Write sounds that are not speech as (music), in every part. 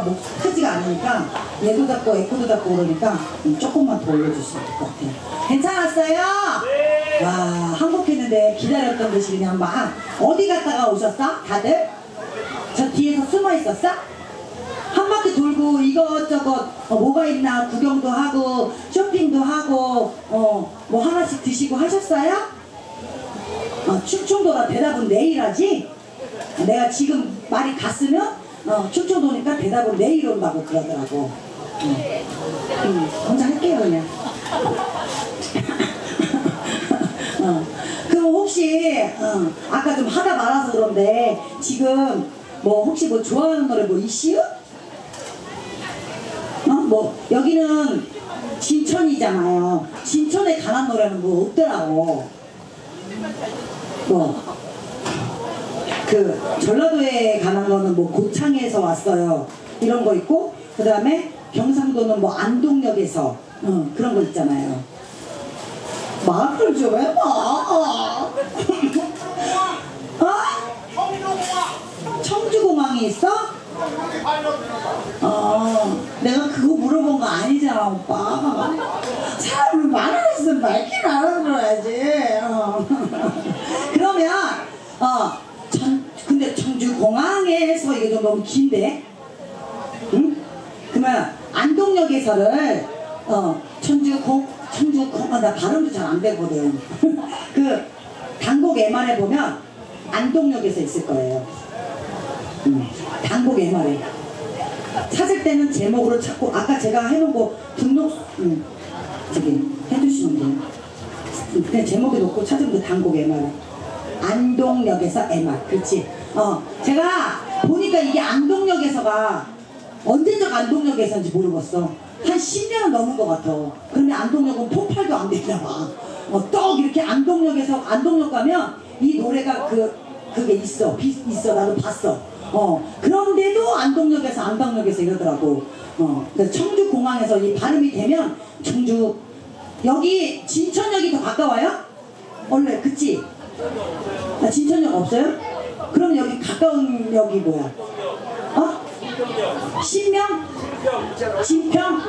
얘가 목 크지가 않으니까 얘도 잡고 에코도 잡고 그러니까 조금만 더 올려주시면 될 것 같아요. 괜찮았어요? 네. 와, 한국했는데 기다렸던 듯이 그냥 막 어디 갔다가 오셨어? 다들? 저 뒤에서 숨어 있었어? 한 바퀴 돌고 이것저것 어, 뭐가 있나 구경도 하고 쇼핑도 하고 어, 뭐 하나씩 드시고 하셨어요? 어, 충청도라 대답은 내일 하지? 내가 지금 말이 갔으면 어, 충청도니까 대답은 내일 온다고 그러더라고. 응. 응, 혼자 할게요 그냥. (laughs) 어, 그럼 혹시 어, 아까 좀 하다 말아서 그런데 지금 뭐 혹시 뭐 좋아하는 노래 뭐 이슈? 어? 뭐 여기는 진천이잖아요. 진천에 관한 노래는 뭐 없더라고. 뭐 그 전라도에 관한 거는 뭐 고창에서 왔어요. 이런 거 있고 그 다음에 경상도는 뭐 안동역에서 어, 그런 거 있잖아요. 말을 좀 해봐. 어? 청주공항이 있어? 어, 내가 그거 물어본 거 아니잖아, 오빠. 사람을 말을 했으면 말긴 알아들어야지. 좀 너무 긴데? 응? 그러면 안동역에서를, 어, 청주공, 청주공, 아, 나 발음도 잘 안 되거든. (laughs) 그, 단곡 MR에 보면 안동역에서 있을 거예요. 음, 단곡 MR에. 찾을 때는 제목으로 찾고 아까 제가 해놓은 거 등록 음, 저기 해주시면 돼요. 그냥 제목에 놓고 찾으면 돼 단곡 MR. 안동역에서 MR. 그렇지. 어 제가 보니까 이게 안동역에서가 언제적 안동역에서인지 모르겠어. 한 10년 넘은 것 같아. 그러면 안동역은 폭발도 안 되나 봐. 어, 떡 이렇게 안동역에서 안동역 가면 이 노래가 그 그게 있어. 비, 있어. 나도 봤어. 어 그런데도 안동역에서 안동역에서 이러더라고. 어 그래서 청주 공항에서 이 발음이 되면 청주 여기 진천역이 더 가까워요? 원래 그치? 아, 진천역 없어요? 그럼 여기 가까운 역이 뭐야? 어? 신명? 진평?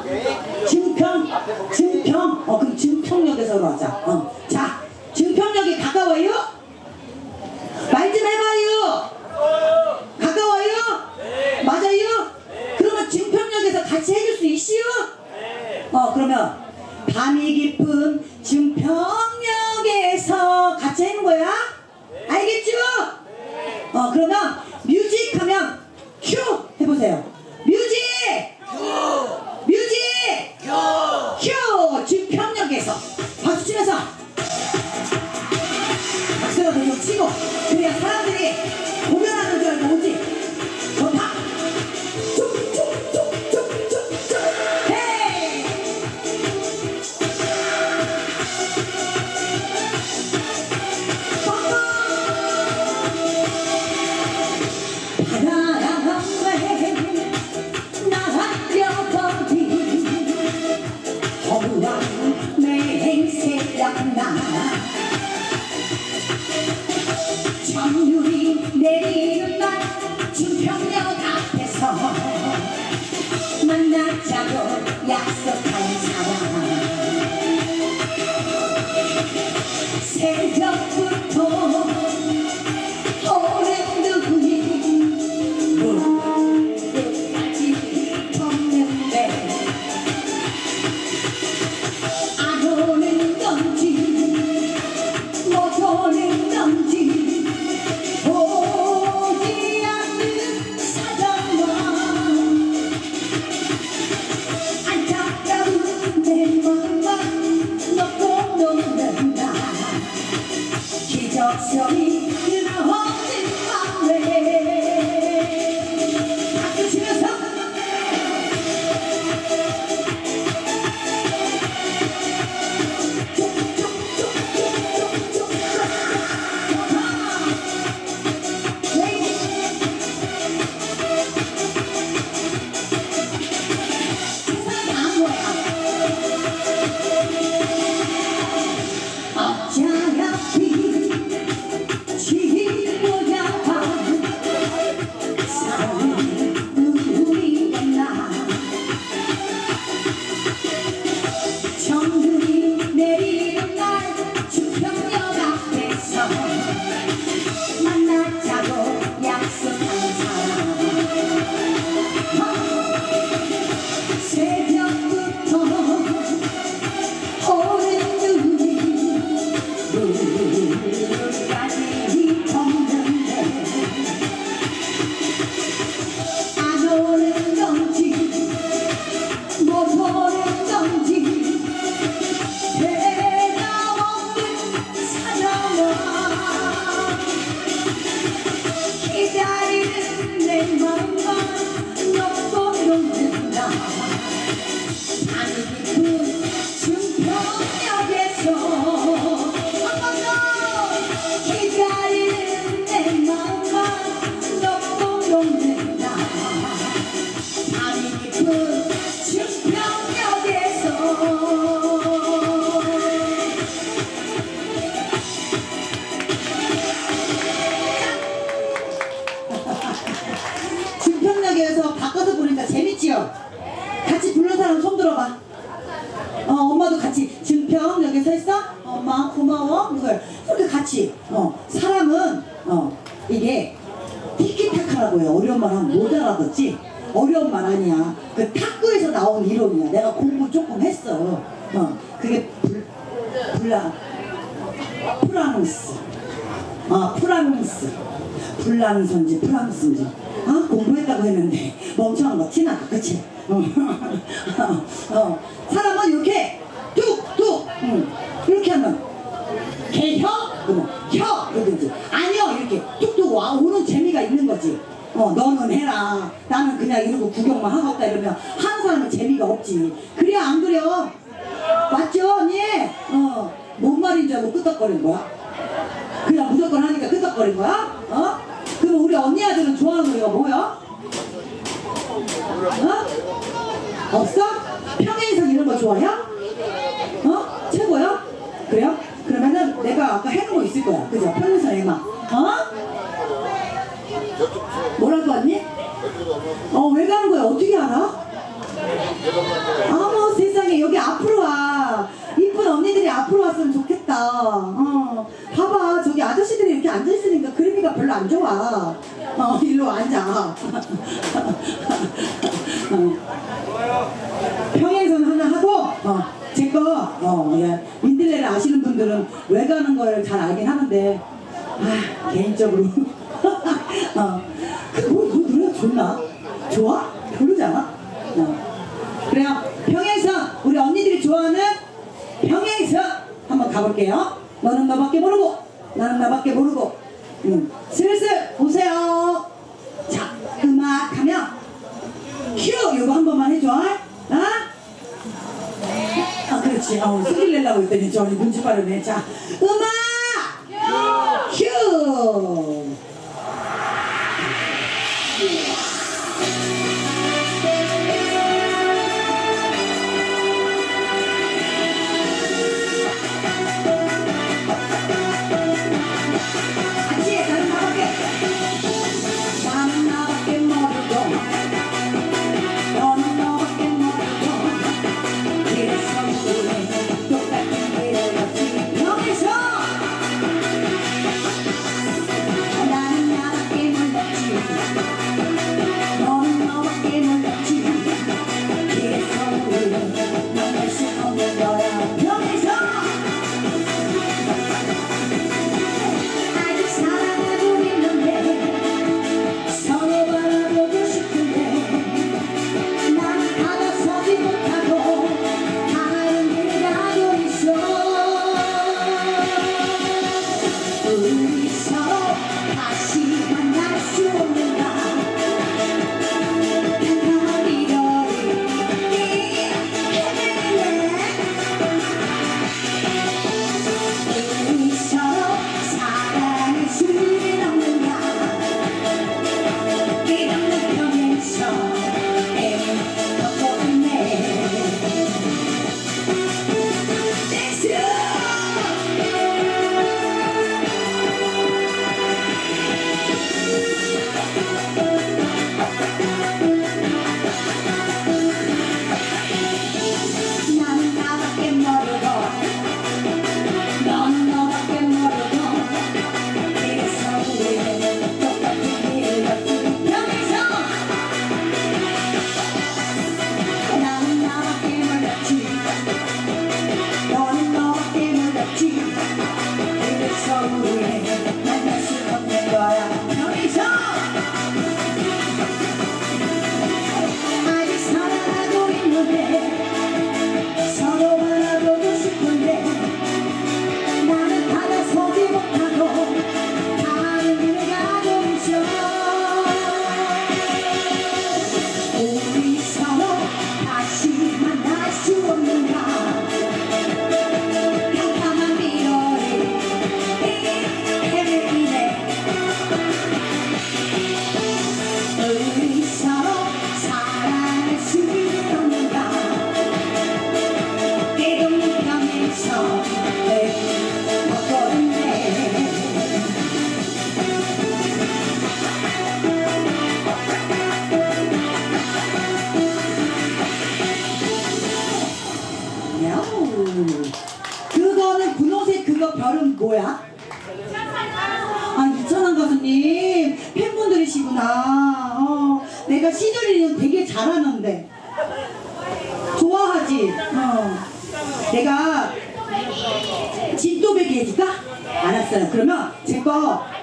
증평? 증평? 어 그럼 증평역에서로 하자. 어. 못 알아듣지 어려운 말 아니야 그 탁구에서 나온 이론이야. 내가 공부 조금 했어. 어 그게 불 불라 프랑스. 아 프랑스. 불란선지 프랑스인지. 아 공부했다고 했는데 멍청한 거 티나다. 그치? 어. (laughs) 어. 사람은 이렇게 뚝뚝 응. 이렇게 하면 개혀? 그러면 혀. 그러든지. 아니요. 이렇게 뚝뚝 와 오는 재미가 있는 거지 어 너는 해라. 나는 그냥 이러고 구경만 하고 있다 이러면 하는 사람은 재미가 없지. 그래야 안 그래요 맞죠 언니? 어 뭔 말인 줄 알고 끄덕거리는 거야? 그냥 무조건 하니까 끄덕거린 거야? 어? 그럼 우리 언니 아들은 좋아하는 노래가 뭐야? 어? 없어? 평행선 이런 거 좋아해요 어? 최고야? 그래요? 그러면은 내가 아까 해놓은 거 있을 거야. 그죠? 평행선 음악 어 뭐라고 했니? 어 왜 가는 거야? 어떻게 알아? 어머 세상에 여기 앞으로 와. 이쁜 언니들이 앞으로 왔으면 좋겠다. 어 봐봐. 저기 아저씨들이 이렇게 앉아있으니까 그림이가 별로 안 좋아. 어 일로 앉아. (laughs) 어. 평행선 하나 하고 어 제거 어 예. 민들레를 아시는 분들은 왜 가는 걸 잘 알긴 하는데 아 개인적으로 (laughs) 어 그 뭐 뭐, 노래가 좋나 좋아 별로잖아 어. 그래요. 평행선 우리 언니들이 좋아하는 평행선 한번 가볼게요. 너는 너밖에 모르고 나는 나밖에 모르고 음, 슬슬 보세요. 자 음악 하면 큐 이거 한 번만 해줘. 아? 아 그렇지. 어, 소리를 내려고 했더니 저리 눈치 빠르네. 자 음악 큐. 같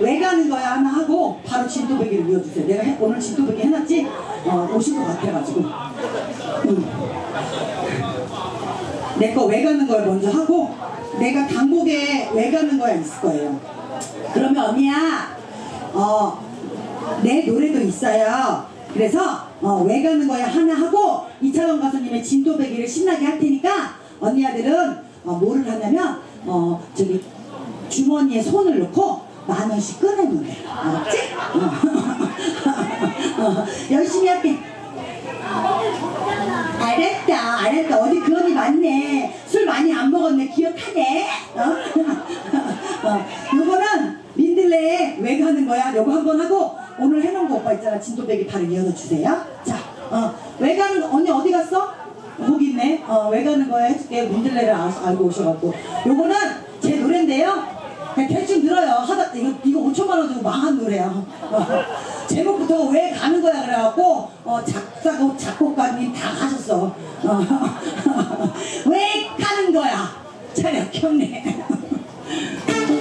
왜 가는 거야 하나 하고 바로 진또배기를 이어주세요. 내가 해- 오늘 진또배기 해놨지? 어, 오실 것 같아가지고. 내거 왜 가는 걸 먼저 하고 내가 강목에 왜 가는 거야 있을 거예요. 그러면 언니야, 어, 내 노래도 있어요. 그래서 어, 왜 가는 거야 하나 하고 이찬원 가수님의 진도배기를 신나게 할 테니까 언니 아들은 어, 뭐를 하냐면 어, 저기 주머니에 손을 넣고 만 원씩 꺼내면 돼. 알았지? 어. 어, (laughs) 열심히 할게. 알았다, 알았다. 어디 그 언니 맞네. 술 많이 안 먹었네. 기억하네. 어? (laughs) 어, 요거는 민들레에 왜 가는 거야? 요거 한번 하고 오늘 해놓은 거 오빠 있잖아. 진도배기 바로 이어서 주세요. 자, 어, 왜 가는 거? 언니 어디 갔어? 거기 있네. 어, 왜 가는 거야? 해줄게. 민들레를 아, 알고 오셔갖고. 요거는 제 노래인데요. 그냥 대충 들어요. 하다 이거 이거 5천만 원 주고 망한 노래야. 어, (laughs) 제목부터 왜 가는 거야 그래갖고 어, 작사고 작곡가님 다 가셨어. 어, (laughs) 왜 가는 거야? 차려 경례. (laughs)